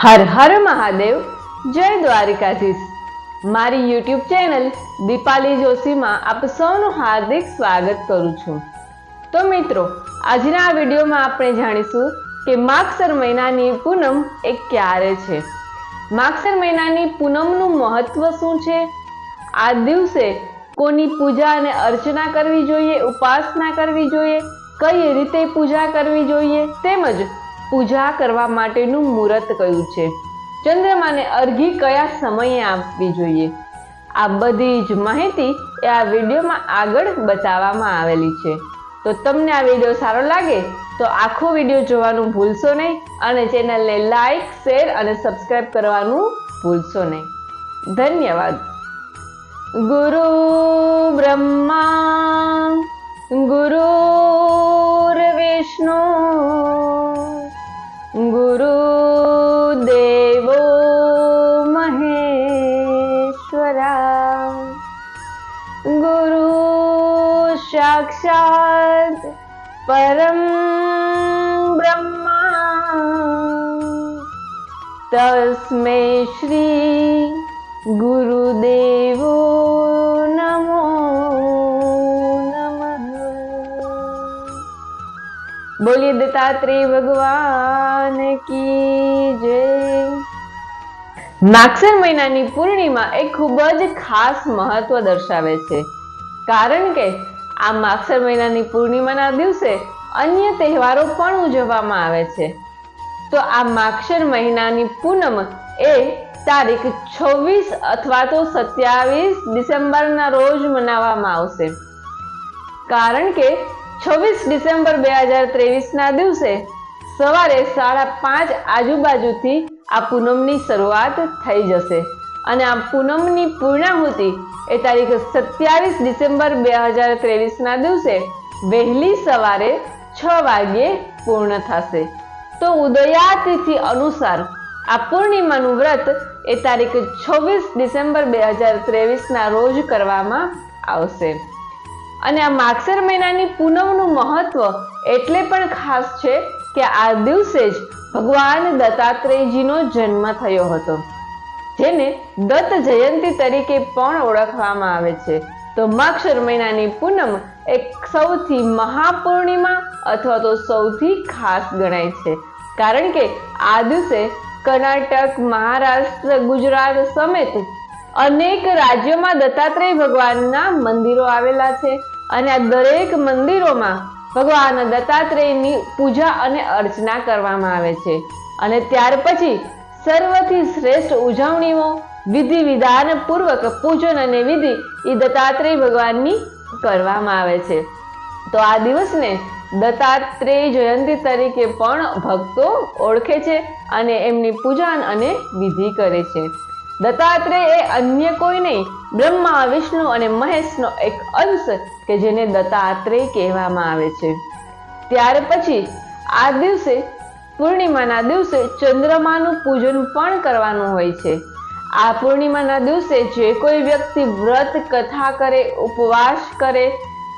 હર હર મહાદેવ, જય દ્વારિકાધીશ. મારી YouTube channel Dipali જોશીમાં આપ સૌનું હાર્દિક સ્વાગત કરું છું. તો મિત્રો, આજના આ વિડીયોમાં આપણે જાણીશું કે માગસર મહિનાની પૂનમ એ ક્યારે છે? માગસર મહિનાની પૂનમનું મહત્વ શું છે? આ દિવસે કોની પૂજા અને અર્ચના કરવી જોઈએ, ઉપાસના કરવી જોઈએ, કઈ રીતે પૂજા કરવી જોઈએ, તેમજ પૂજા કરવા માટેનું મુહૂર્ત કયું છે? ચંદ્રમાને અર્ઘી કયા સમયે આપવી જોઈએ? આ બધી જ માહિતી એ આ વિડીયોમાં આગળ બતાવવામાં આવેલી છે. તો તમને આ વીડિયો સારો લાગે તો આખો વીડિયો જોવાનું ભૂલશો નહીં અને ચેનલને લાઈક, શેર અને સબસ્ક્રાઈબ કરવાનું ભૂલશો નહીં. ધન્યવાદ. ગુરુ બ્રહ્મા ગુરુર્વિષ્ણુ ગુરુદેવો મહેશ્વરા ગુરુ સાક્ષાત પરમ બ્રહ્મા તસ્मै શ્રી ગુરુદેવો બોલીએ દત્તાત્રેય ભગવાન કી જય. માગસર મહિનાની પૂર્ણિમા એ ખૂબ જ ખાસ મહત્વ દર્શાવે છે. કારણ કે આ માગસર મહિનાની પૂર્ણિમાના દિવસે અન્ય તહેવારો પણ ઉજવવામાં આવે છે. તો આ માક્ષર મહિનાની પૂનમ એ તારીખ છવ્વીસ અથવા તો સત્યાવીસ ડિસેમ્બરના રોજ મનાવવામાં આવશે. કારણ કે છવ્વીસ ડિસેમ્બર બે હજાર ત્રેવીસના દિવસે સવારે સાડા પાંચ આજુબાજુથી આ પૂનમની શરૂઆત થઈ જશે. અને આ પૂનમની પૂર્ણાહુતિ એ તારીખ સત્યાવીસ ડિસેમ્બર બે હજાર ત્રેવીસના દિવસે વહેલી સવારે છ વાગ્યે પૂર્ણ થશે. તો ઉદયાતિથિ અનુસાર આ પૂર્ણિમાનું વ્રત એ તારીખ છવ્વીસ ડિસેમ્બર બે હજાર ત્રેવીસના રોજ કરવામાં આવશે. અને આ માગસર મહિનાની પૂનમનું મહત્વ એટલે પણ ખાસ છે કે આ દિવસે જ ભગવાન દત્તાત્રેયજીનો જન્મ થયો હતો, જેને દત્ત જયંતી તરીકે પણ ઓળખવામાં આવે છે. તો માક્ષર મહિનાની પૂનમ એક સૌથી મહાપૂર્ણિમા અથવા તો સૌથી ખાસ ગણાય છે. કારણ કે આ દિવસે કર્ણાટક, મહારાષ્ટ્ર, ગુજરાત સમેત અનેક રાજ્યોમાં દત્તાત્રેય ભગવાનના મંદિરો આવેલા છે. અને આ દરેક મંદિરોમાં ભગવાન દત્તાત્રેયની પૂજા અને અર્ચના કરવામાં આવે છે. અને ત્યાર પછી સર્વથી શ્રેષ્ઠ ઉજવણીઓ, વિધિ વિધાન, પૂર્વક પૂજન અને વિધિ એ દત્તાત્રેય ભગવાનની કરવામાં આવે છે. તો આ દિવસને દત્તાત્રેય જયંતી તરીકે પણ ભક્તો ઓળખે છે અને એમની પૂજન અને વિધિ કરે છે. દત્તાત્રેય એ અન્ય કોઈ નહીં બ્રહ્મા, વિષ્ણુ અને મહેશનો એક અંશ કે જેને દત્તાત્રેય કહેવામાં આવે છે. ત્યાર પછી, આ દિવસે, પૂર્ણિમાના દિવસે ચંદ્રમાનું પૂજન પણ કરવાનું હોય છે. આ પૂર્ણિમાના દિવસે જે કોઈ વ્યક્તિ વ્રત, કથા કરે, ઉપવાસ કરે,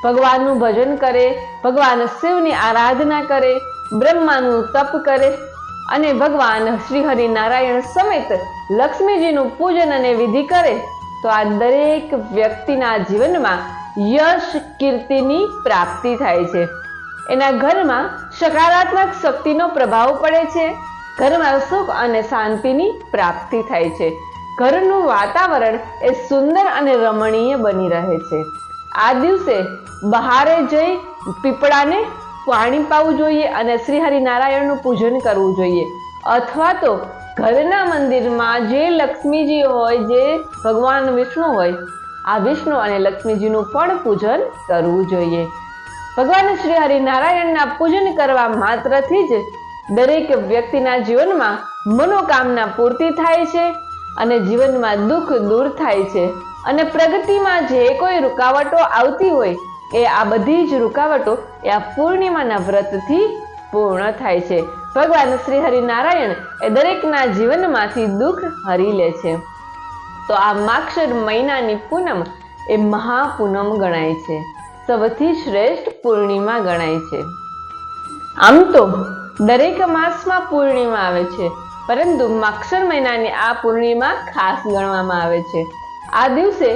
ભગવાનનું ભજન કરે, ભગવાન શિવની આરાધના કરે, બ્રહ્માનું તપ કરે અને ભગવાન શ્રી હરિનારાયણ સમેત લક્ષ્મીજીનું પૂજન અને વિધિ કરે, તો આ દરેક વ્યક્તિના જીવનમાં યશ કીર્તિની પ્રાપ્તિ થાય છે. એના ઘરમાં સકારાત્મક શક્તિનો પ્રભાવ પડે છે, ઘરમાં સુખ અને શાંતિની પ્રાપ્તિ થાય છે. ઘરનું વાતાવરણ એ સુંદર અને રમણીય બની રહે છે. આ દિવસે બહારે જઈ પીપળાને પાણી પાવું જોઈએ અને શ્રી હરિનારાયણનું પૂજન કરવું જોઈએ. અથવા તો ઘરના મંદિરમાં જે લક્ષ્મીજી હોય, જે ભગવાન વિષ્ણુ હોય, આ વિષ્ણુ અને લક્ષ્મીજીનું પણ પૂજન કરવું જોઈએ. ભગવાન શ્રી હરિનારાયણના પૂજન કરવા માત્રથી જ દરેક વ્યક્તિના જીવનમાં મનોકામના પૂર્તિ થાય છે અને જીવનમાં દુઃખ દૂર થાય છે. અને પ્રગતિમાં જે કોઈ રૂકાવટો આવતી હોય એ આ બધી જ રૂકાવટો એ આ પૂર્ણિમાના વ્રતથી પૂર્ણ થાય છે. ભગવાન શ્રી હરિનારાયણ એ દરેકના જીવનમાંથી દુઃખ હરી લે છે. તો આ માક્ષર મહિનાની પૂનમ એ મહાપૂનમ ગણાય છે. સૌથી શ્રેષ્ઠ પૂર્ણિમા ગણાય છે. આમ તો દરેક માસમાં પૂર્ણિમા આવે છે, પરંતુ માક્ષર મહિનાની આ પૂર્ણિમા ખાસ ગણવામાં આવે છે. આ દિવસે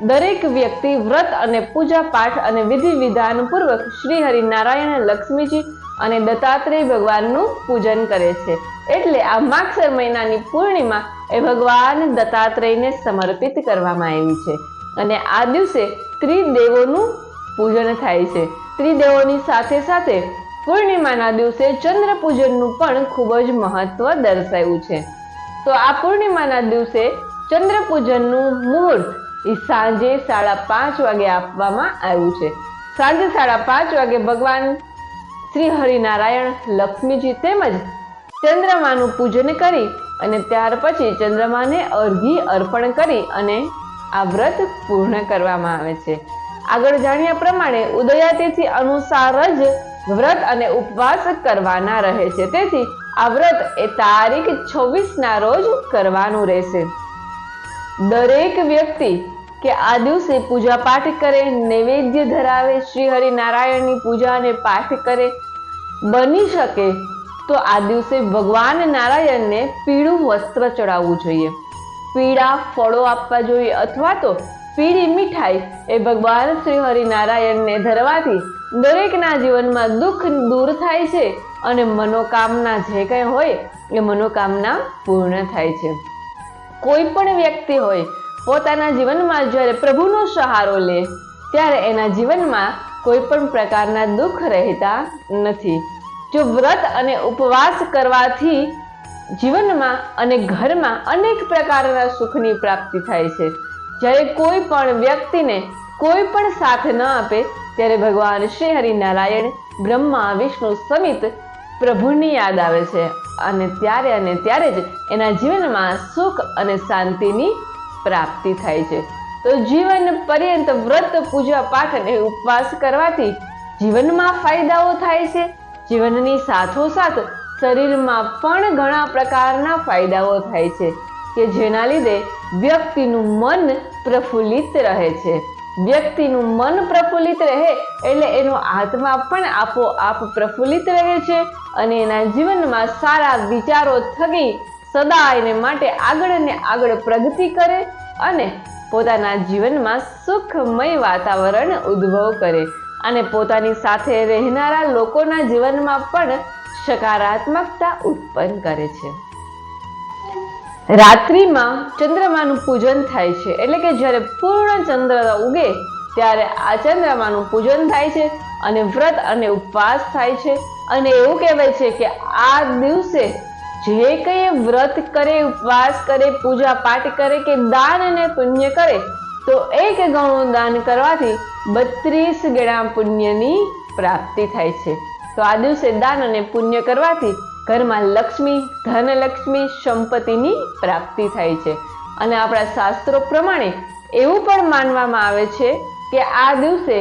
દરેક વ્યક્તિ વ્રત અને પૂજા પાઠ અને વિધિ વિધાન પૂર્વક શ્રી હરિનારાયણ, લક્ષ્મીજી અને દત્તાત્રેય ભગવાનનું પૂજન કરે છે. એટલે આ માગસર મહિનાની પૂર્ણિમા એ ભગવાન દત્તાત્રેયને સમર્પિત કરવામાં આવી છે. અને આ દિવસે ત્રિદેવોનું પૂજન થાય છે. ત્રિદેવોની સાથે સાથે પૂર્ણિમાના દિવસે ચંદ્ર પૂજનનું પણ ખૂબ જ મહત્વ દર્શાવ્યું છે. તો આ પૂર્ણિમાના દિવસે ચંદ્ર પૂજનનું મુહૂર્ત એ સાંજે સાડા પાંચ વાગે આપવામાં આવ્યું છે. સાંજે સાડા પાંચ વાગે ભગવાન શ્રી હરિનારાયણ લક્ષ્મીજી તેમજ ચંદ્રમાનું પૂજન કરી અને ત્યાર પછી ચંદ્રમાને અર્ઘી અર્પણ કરી અને આ વ્રત પૂર્ણ કરવામાં આવે છે. આગળ જાણ્યા પ્રમાણે ઉદયાતિથિ અનુસાર જ વ્રત અને ઉપવાસ કરવાના રહે છે. તેથી આ વ્રત એ તારીખ છવ્વીસના રોજ કરવાનું રહેશે. દરેક વ્યક્તિ કે આ દિવસે પૂજા પાઠ કરે, નૈવેદ્ય ધરાવે શ્રી હરિનારાયણની પૂજા અને પાઠ કરે, બની શકે તો આ દિવસે ભગવાન નારાયણને પીળું વસ્ત્ર ચડાવવું જોઈએ. પીળા ફળો આપવા જોઈએ અથવા તો પીળી મીઠાઈ એ ભગવાન શ્રી હરિનારાયણને ધરવાથી દરેકના જીવનમાં દુઃખ દૂર થાય છે અને મનોકામના જે કંઈ હોય એ મનોકામના પૂર્ણ થાય છે. કોઈ પણ વ્યક્તિ હોય, પોતાના જીવનમાં જ્યારે પ્રભુનો સહારો લે, ત્યારે એના જીવનમાં કોઈ પણ પ્રકારના દુઃખ રહેતા નથી. જો વ્રત અને ઉપવાસ કરવાથી જીવનમાં અને ઘરમાં અનેક પ્રકારના સુખની પ્રાપ્તિ થાય છે. જ્યારે કોઈ પણ વ્યક્તિને કોઈ પણ સાથ ન આપે, ત્યારે ભગવાન શ્રી હરિનારાયણ, બ્રહ્મા, વિષ્ણુ સમિત પ્રભુની યાદ આવે છે. અને ત્યારે અને ત્યારે જ એના જીવનમાં સુખ અને શાંતિની પ્રાપ્તિ થાય છે. તો જીવન પર્યંત વ્રત, પૂજા પાઠ અને ઉપવાસ કરવાથી જીવનમાં ફાયદાઓ થાય છે. જીવનની સાથોસાથ શરીરમાં પણ ઘણા પ્રકારના ફાયદાઓ થાય છે કે જેના લીધે વ્યક્તિનું મન પ્રફુલ્લિત રહે છે. વ્યક્તિનું મન પ્રફુલ્લિત રહે એટલે એનો આત્મા પણ આપોઆપ પ્રફુલ્લિત રહે છે અને એના જીવનમાં સારા વિચારો થકી સદા એને માટે આગળ ને આગળ પ્રગતિ કરે અને પોતાના જીવનમાં સુખમય વાતાવરણ ઉદ્ભવ કરે. અને પોતાની સાથે રહેનારા લોકોના જીવનમાં પણ સકારાત્મકતા ઉત્પન્ન કરે છે. રાત્રિમાં ચંદ્રમાનું પૂજન થાય છે. એટલે કે જ્યારે પૂર્ણ ચંદ્ર ઉગે, ત્યારે આ ચંદ્રમાનું પૂજન થાય છે અને વ્રત અને ઉપવાસ થાય છે. અને એવું કહેવાય છે કે આ દિવસે જે કંઈ વ્રત કરે, ઉપવાસ કરે પૂજા પાઠ કરે કે દાન અને પુણ્ય કરે, તો એક ગણું દાન કરવાથી બત્રીસ ગણા પુણ્યની પ્રાપ્તિ થાય છે. તો આ દિવસે દાન અને પુણ્ય કરવાથી ઘરમાં લક્ષ્મી, ધનલક્ષ્મી, સંપત્તિની પ્રાપ્તિ થાય છે. અને આપણા શાસ્ત્રો પ્રમાણે એવું પણ માનવામાં આવે છે કે આ દિવસે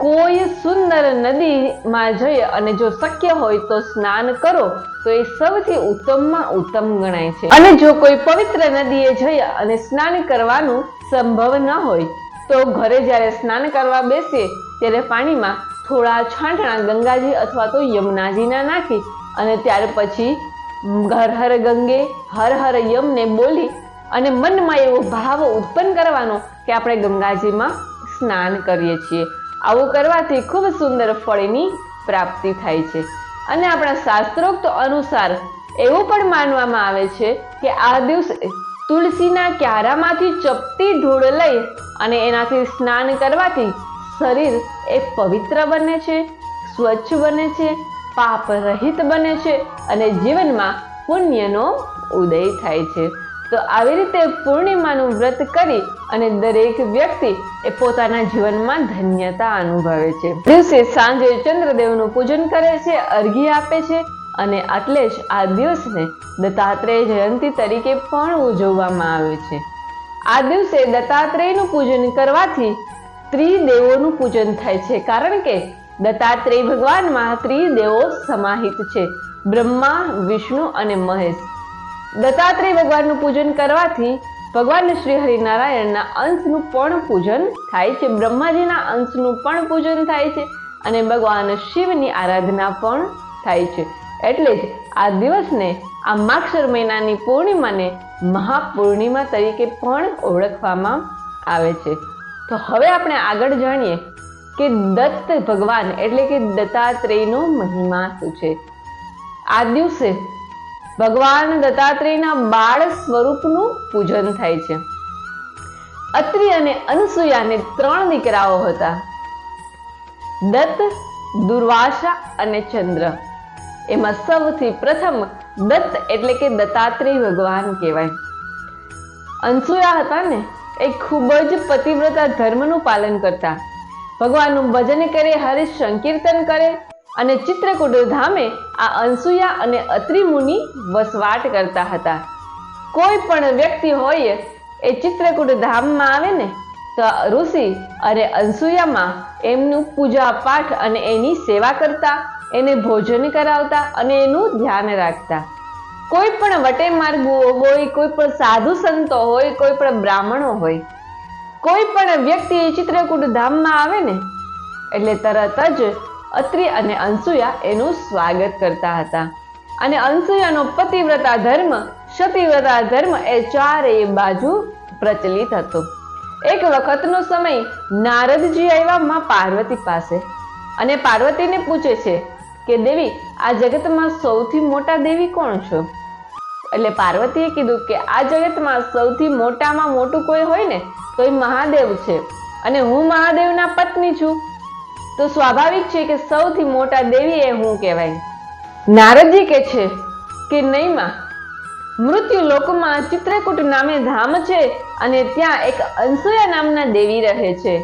કોઈ સુંદર નદીમાં જઈ અને જો શક્ય હોય તો સ્નાન કરો, તો એ સૌથી ઉત્તમમાં ઉત્તમ ગણાય છે. અને જો કોઈ પવિત્ર નદીએ જઈ અને સ્નાન કરવાનું સંભવ ન હોય, તો ઘરે જ્યારે સ્નાન કરવા બેસીએ, ત્યારે પાણીમાં થોડા છાંટણા ગંગાજી અથવા તો યમુનાજીના નાખી અને ત્યાર પછી હર હર ગંગે, હર હર યમને બોલી અને મનમાં એવો ભાવ ઉત્પન્ન કરવાનો કે આપણે ગંગાજીમાં સ્નાન કરીએ છીએ. આવું કરવાથી ખૂબ સુંદર ફળની પ્રાપ્તિ થાય છે. અને આપણા શાસ્ત્રોક્ત અનુસાર એવું પણ માનવામાં આવે છે કે આ દિવસે તુલસીના ક્યારામાંથી ચપટી ધૂળ લઈ અને એનાથી સ્નાન કરવાથી શરીર એ પવિત્ર બને છે, સ્વચ્છ બને છે પાપ રહિત બને છે અને જીવનમાં પુણ્યનો ઉદય થાય છે. તો આવી રીતે પૂર્ણિમાનું વ્રત કરી અને દરેક વ્યક્તિ એ પોતાના જીવનમાં ધન્યતા અનુભવે છે. દિવસે સાંજે ચંદ્રદેવનું પૂજન કરે છે અર્ઘી આપે છે અને આટલે જ આ દિવસને દત્તાત્રેય જયંતિ તરીકે પણ ઉજવવામાં આવે છે. આ દિવસે દત્તાત્રેયનું પૂજન કરવાથી ત્રિદેવોનું પૂજન થાય છે. કારણ કે દત્તાત્રેય ભગવાનમાં ત્રિદેવો સમાહિત છે. બ્રહ્મા, વિષ્ણુ અને મહેશ. દત્તાત્રેય ભગવાનનું પૂજન કરવાથી ભગવાન શ્રી હરિનારાયણના અંશનું પણ પૂજન થાય છે. બ્રહ્માજીના અંશનું પણ પૂજન થાય છે અને ભગવાન શિવની આરાધના પણ થાય છે. એટલે જ આ દિવસને આ માક્ષર મહિનાની પૂર્ણિમાને મહાપૂર્ણિમા તરીકે પણ ઓળખવામાં આવે છે. તો હવે આપણે આગળ જાણીએ કે દત્ત ભગવાન એટલે કે દત્તાત્રેયનો મહિમા શું છે? આ દિવસે ભગવાન દત્તાત્રેયના બાળ સ્વરૂપનું પૂજન થાય છે. અત્રિ અને અનસુયાને ત્રણ દીકરાઓ હતા. દત્ત, દુર્વાસા અને ચંદ્ર. એમાં સૌથી પ્રથમ દત્ત એટલે કે દત્તાત્રેય ભગવાન કહેવાય. અનસુયા હતા ને, એ ખૂબ જ પતિવ્રતા ધર્મનું પાલન કરતા. ભગવાનનું ભજન કરે હરિ સંકીર્તન કરે અને ચિત્રકૂટ ધામે આ અંસુયા અને અત્રિ મુનિ વસવાટ કરતા હતા. કોઈ પણ વ્યક્તિ હોય એ ચિત્રકૂટ ધામમાં આવે ને, તો ઋષિ અને અંસુયામાં એમનું પૂજા પાઠ અને એની સેવા કરતા, એને ભોજન કરાવતા અને એનું ધ્યાન રાખતા. કોઈ પણ વટે માર્ગુઓ હોય, કોઈ પણ સાધુ સંતો હોય, કોઈ પણ બ્રાહ્મણો હોય કોઈ પણ વ્યક્તિ ચિત્રકૂટ ધામમાં આવે ને, એટલે તરત જ અત્રિ અને અંસુયા એનું સ્વાગત કરતા હતા. અને અંસુયાનો પતિવ્રતા ધર્મ, ક્ષતિવ્રતા ધર્મ એ ચારેય બાજુ પ્રચલિત હતો. એક વખતનો સમય નારદજી આવ્યા માં પાર્વતી પાસે. અને પાર્વતીને પૂછે છે કે, દેવી, આ જગતમાં સૌથી મોટા દેવી કોણ છો? એટલે પાર્વતીએ કીધું કે આ જગતમાં સૌથી મોટામાં મોટું કોઈ હોય ને, તો એ મહાદેવ છે. અને હું મહાદેવના પત્ની છું. તો સ્વાભાવિક છે કે સૌથી મોટા દેવી એ હું કહેવાય. નારદજી કે છે કે નહીં માં? મૃત્યુ લોકમાં ચિત્રકૂટ નામે ધામ છે અને ત્યાં એક અંસુયા નામના દેવી રહે છે.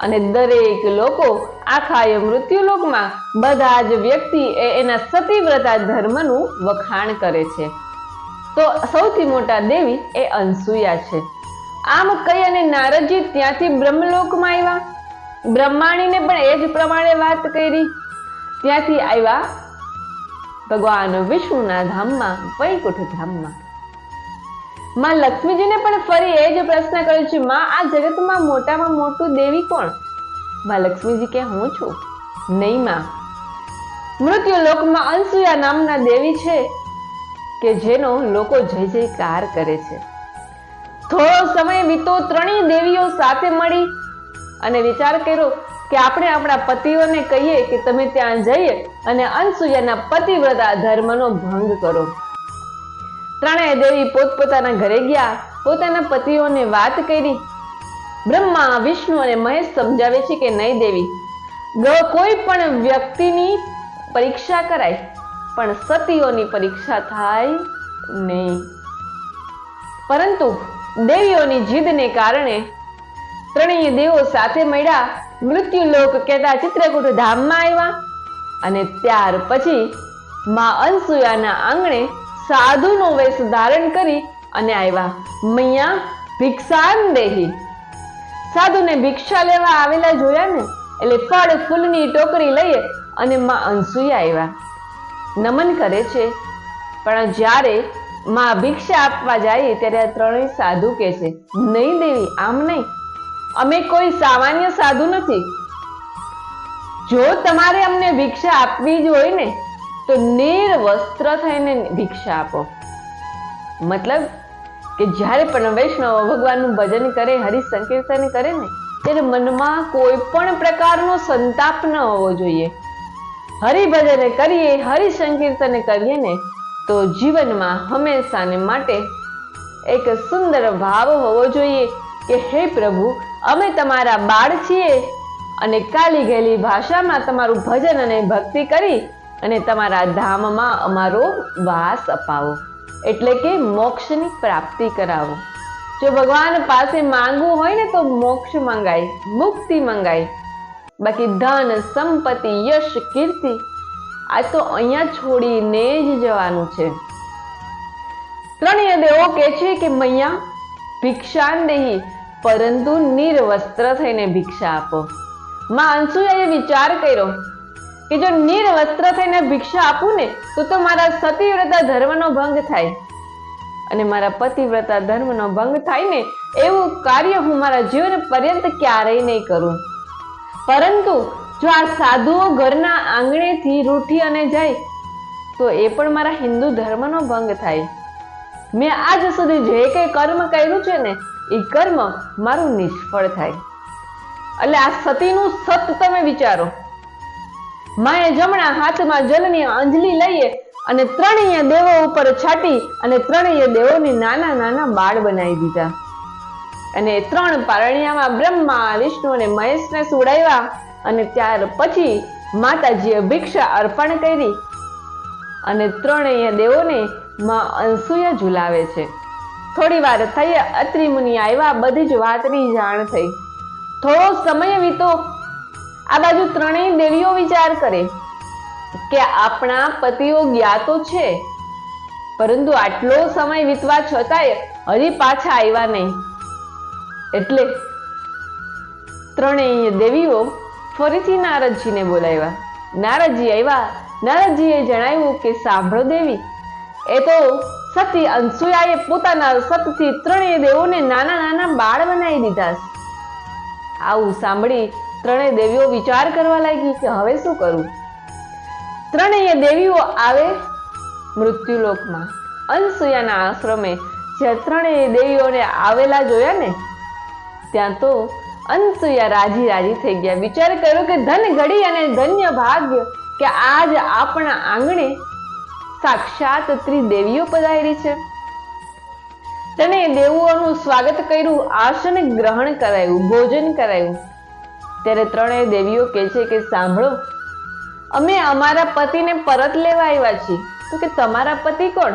અને દરેક લોકો આખા મૃત્યુ લોકમાં બધા જ વ્યક્તિ એ એના સતીવ્રતા ધર્મનું વખાણ કરે છે. તો સૌથી મોટા દેવી એ અનસુયા છે. આમ કહી અને નારદજી ત્યાંથી બ્રહ્મલોકમાં આવ્યા? બ્રહ્માણીને પણ એ જ પ્રમાણે વાત કરી. ત્યાંથી આવ્યા ભગવાન વિષ્ણુના ધામમાં, વૈકુંઠ ધામમાં. માં લક્ષ્મીજીને પણ ફરી એ જ પ્રશ્ન કર્યો છે, માં, આ જગતમાં મોટામાં મોટું દેવી કોણ? માં લક્ષ્મીજી કે, હું છું. નહીં, માં. મૃત્યુ લોકમાં અંસુયા નામના દેવી છે. કે જેનો લોકો જય જયકાર કરે છે. થોડો સમય વીતો, ત્રણેય દેવીઓ સાથે મળી અને વિચાર કર્યો કે આપણે આપણા પતિઓને કહીએ કે તમે ત્યાં જઈએ અને અનસુયાના પતિવ્રતા ધર્મનો ભંગ કરો. ત્રણેય દેવી પોતપોતાના ઘરે ગયા, પોતાના પતિઓને વાત કરી. બ્રહ્મા, વિષ્ણુ અને મહેશ સમજાવે છે કે નહીં દેવી કોઈ પણ વ્યક્તિની પરીક્ષા કરાય. પણ સતીઓની પરીક્ષા થાય નહીં. પરંતુ દેવીઓની જીદને કારણે ત્રણેય દેવો સાથે મળ્યા, મૃત્યુલોક કહેતા ચિત્રકૂટ ધામમાં આવ્યા અને ત્યાર પછી માં અનસુયાના આંગણે સાધુનો વેશ ધારણ કરી અને આવ્યા. મૈયા ભિક્ષાન દેહી સાધુને ભિક્ષા લેવા આવેલા જોયા ને, એટલે ફળ ફૂલની ટોકરી લઈએ અને માં અનસુયા આવ્યા. નમન કરે છે. પણ જ્યારે માં ભિક્ષા આપવા જાય ત્યારે આ ત્રણેય સાધુ કે છે, નહીં દેવી, આમ નહીં. અમે કોઈ સામાન્ય સાધુ નથી. જો તમારે અમને ભિક્ષા આપવી જ હોય ને, તો નિર્વસ્ત્ર થઈને ભિક્ષા આપો. મતલબ કે જ્યારે પણ વૈષ્ણવ ભગવાનનું ભજન કરે હરિ સંકીર્તન કરે ને, ત્યારે મનમાં કોઈ પણ પ્રકારનો સંતાપ ન હોવો જોઈએ. હરિભજન કરીએ હરિ સંકીર્તન કરીએ ને, તો જીવનમાં હંમેશાને માટે એક સુંદર ભાવ હોવો જોઈએ કે હે પ્રભુ, અમે તમારા બાળ છીએ અને કાલી ગયેલી ભાષામાં તમારું ભજન અને ભક્તિ કરી અને તમારા ધામમાં અમારો વાસ અપાવો. એટલે કે મોક્ષની પ્રાપ્તિ કરાવો. જો ભગવાન પાસે માંગવું હોય ને તો મોક્ષ મંગાય, મુક્તિ મંગાય. બાકી ધન, સંપત્તિ, યશ, કીર્તિ, આ તો અહીંયા છોડીને જ જવાનું છે. ત્રણેય દેવો કે છે કે મૈયા ભિક્ષાન દેહી પરંતુ નિર્વસ્ત્ર થઈને ભિક્ષા આપો. માં અંશુયાએ વિચાર કર્યો કે જો નિર્વસ્ત્ર થઈને ભિક્ષા આપું ને, તો તો મારા સતીવ્રતા ધર્મનો ભંગ થાય. અને મારા પતિવ્રતા ધર્મનો ભંગ થાય ને, એવું કાર્ય હું મારા જીવન પર્યંત ક્યારેય નહીં કરું. પરંતુ જો આ સાધુઓ ઘરના આંગણેથી રૂઠી અને જાય, તો એ પણ મારા હિન્દુ ધર્મનો ભંગ થાય. મેં આજ સુધી જે કંઈ કર્મ કર્યું છે ને, એ કર્મ મારું નિષ્ફળ થાય. એટલે આ સતીનું સત તમે વિચારો. માએ જમણા હાથમાં જલની અંજલિ લઈએ અને ત્રણેય દેવો ઉપર છાટી અને ત્રણેય દેવોને નાના નાના બાળ બનાવી દીધા. અને ત્રણ પારણિયામાં બ્રહ્મા, વિષ્ણુ અને મહેશને સુડાવ્યા અને ત્યાર પછી માતાજીએ ભિક્ષા અર્પણ કરી. અને ત્રણેય દેવોને માં અનસુયા ઝુલાવે છે. થોડી વાર થઈ અત્રિ મુનિ આવ્યા, બધી જ વાતની જાણ થઈ. થોડો સમય વીતો. આ બાજુ ત્રણેય દેવીઓ વિચાર કરે કે આપણા પતિઓ ગયા તો છે. પરંતુ આટલો સમય વીતવા છતાંય હજી પાછા આવ્યા નહીં. એટલે ત્રણેય દેવીઓ ફરીથી નારદજીને બોલાવ્યા. નારદજી આવ્યા. નારદજીએ જણાવ્યું કે સાંભળો દેવી, એ તો સતી અનસુયાએ પોતાના સતથી ત્રણેય દેવોને નાના નાના બાળ બનાવી દીધા આવું સાંભળી ત્રણેય દેવીઓ વિચાર કરવા લાગી કે હવે શું કરવું ત્રણેય દેવીઓ આવે મૃત્યુલોકમાં. અનસુયાના આશ્રમે જે ત્રણેય દેવીઓને આવેલા જોયા ને ત્યાં તો અનસુયા રાજી રાજી થઈ ગયા. વિચાર કર્યો કે ધન ઘડી અને ધન્ય ભાગ્ય કે આજ આપણા આંગણે સાક્ષાત ત્રિદેવીઓ પધારી છે. તેને દેવોનું સ્વાગત કર્યું, આસન ગ્રહણ કરાયું, ભોજન કરાયું. ત્યારે ત્રણેય દેવીઓ કહે છે કે સાંભળો, અમે અમારા પતિને પરત લેવા આવ્યા છીએ. તો કે તમારા પતિ કોણ?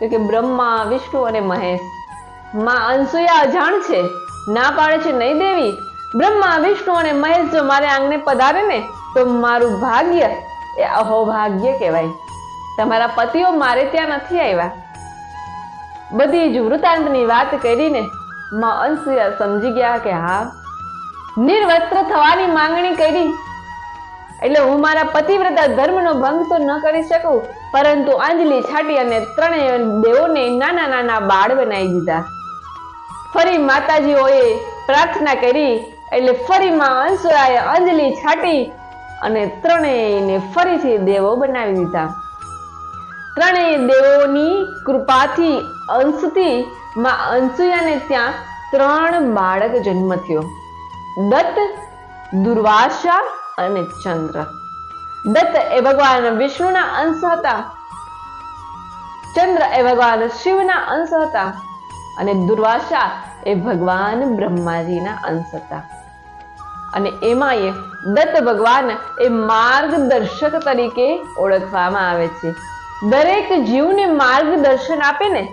તો કે બ્રહ્મા, વિષ્ણુ અને મહેશ. માં અનસુયા અજાણ છે. ના પાડે છે નહીં દેવી? બ્રહ્મા, વિષ્ણુ અને મહેશ જો મારે આંગણે પધારે ને, તો મારું ભાગ્ય એ અહોભાગ્ય કહેવાય. તમારા પતિઓ મારે ત્યાં નથી આવ્યા. બધી જ વૃતાંતની વાત કરીને માં અનસુયા સમજી ગયા કે હા, નિર્વસ્ત્ર થવાની માંગણી કરી. એટલે હું મારા પતિવ્રતા ધર્મનો ભંગ તો ન કરી શકું, પરંતુ અંજલિ છાટી અને ત્રણેય દેવોને નાના નાના બાળ બનાવી દીધા. ફરી માતાજીઓએ પ્રાર્થના કરી, એટલે ફરીમાં અંશુરાએ અંજલિ છાટી અને ત્રણેયને ફરીથી દેવો બનાવી દીધા. ત્રણેય દેવોની કૃપાથી અંશથી માં અંશુયાને ત્યાં ત્રણ બાળક જન્મ થયો. દત્ત, દુર્વાસા અને ચંદ્ર. દત્ત એ ભગવાન વિષ્ણુના અંશ હતા. ચંદ્ર એ ભગવાન શિવના અંશ હતા. અને દુર્વાસા એ ભગવાન બ્રહ્માજીના અંશ હતા. અને એમાં એ દત્ત ભગવાન એ માર્ગદર્શક તરીકે ઓળખવામાં આવે છે. દરેક જીવને માર્ગદર્શન આપે ને,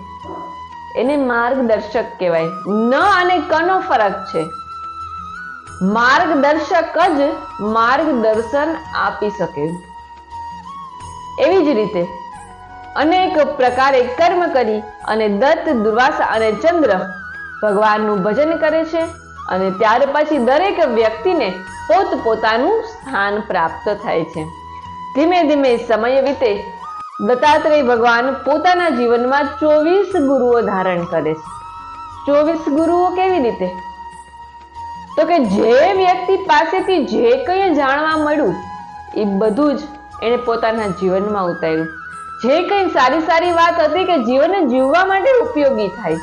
એને માર્ગદર્શક કહેવાય. ન અને કનો ફરક છે. માર્ગદર્શક જ માર્ગદર્શન આપી શકે. એવી જ રીતે અનેક પ્રકારે કર્મ કરી અને દત્ત, દુર્વાસા અને ચંદ્ર ભગવાનનું ભજન કરે છે અને ત્યાર પછી દરેક વ્યક્તિને પોત પોતાનું સ્થાન પ્રાપ્ત થાય છે. ધીમે ધીમે સમય વીતે, દત્તાત્રેય ભગવાન પોતાના જીવનમાં ચોવીસ ગુરુઓ ધારણ કરે છે. ચોવીસ ગુરુઓ કેવી રીતે? તો કે જે વ્યક્તિ પાસેથી જે કંઈ જાણવા મળ્યું, એ બધું જ એણે પોતાના જીવનમાં ઉતાર્યું. જે કંઈ સારી સારી વાત હતી કે જીવનને જીવવા માટે ઉપયોગી થાય.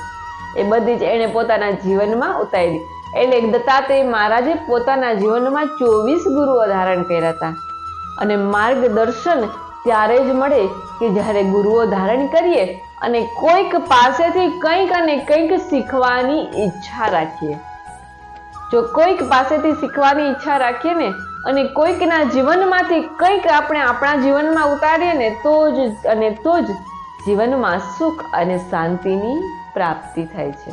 એ બધી જ એણે પોતાના જીવનમાં ઉતારી. એટલે દત્તાત્રેય મહારાજે પોતાના જીવનમાં ચોવીસ ગુરુઓ ધારણ કર્યા હતા. અને માર્ગદર્શન ત્યારે જ મળે કે જ્યારે ગુરુઓ ધારણ કરીએ અને કોઈક પાસેથી કંઈક અને કંઈક શીખવાની ઈચ્છા રાખીએ. જો કોઈક પાસેથી શીખવાની ઈચ્છા રાખીએ ને અને કોઈકના જીવનમાંથી કંઈક આપણે આપણા જીવનમાં ઉતારીએ ને તો જ અને તો જ જીવનમાં સુખ અને શાંતિની પ્રાપ્તિ થાય છે.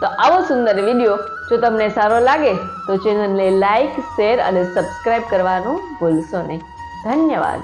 તો આવો સુંદર વીડિયો જો તમને સારો લાગે, તો ચેનલને લાઈક, શેર અને સબસ્ક્રાઈબ કરવાનું ભૂલશો નહીં. ધન્યવાદ.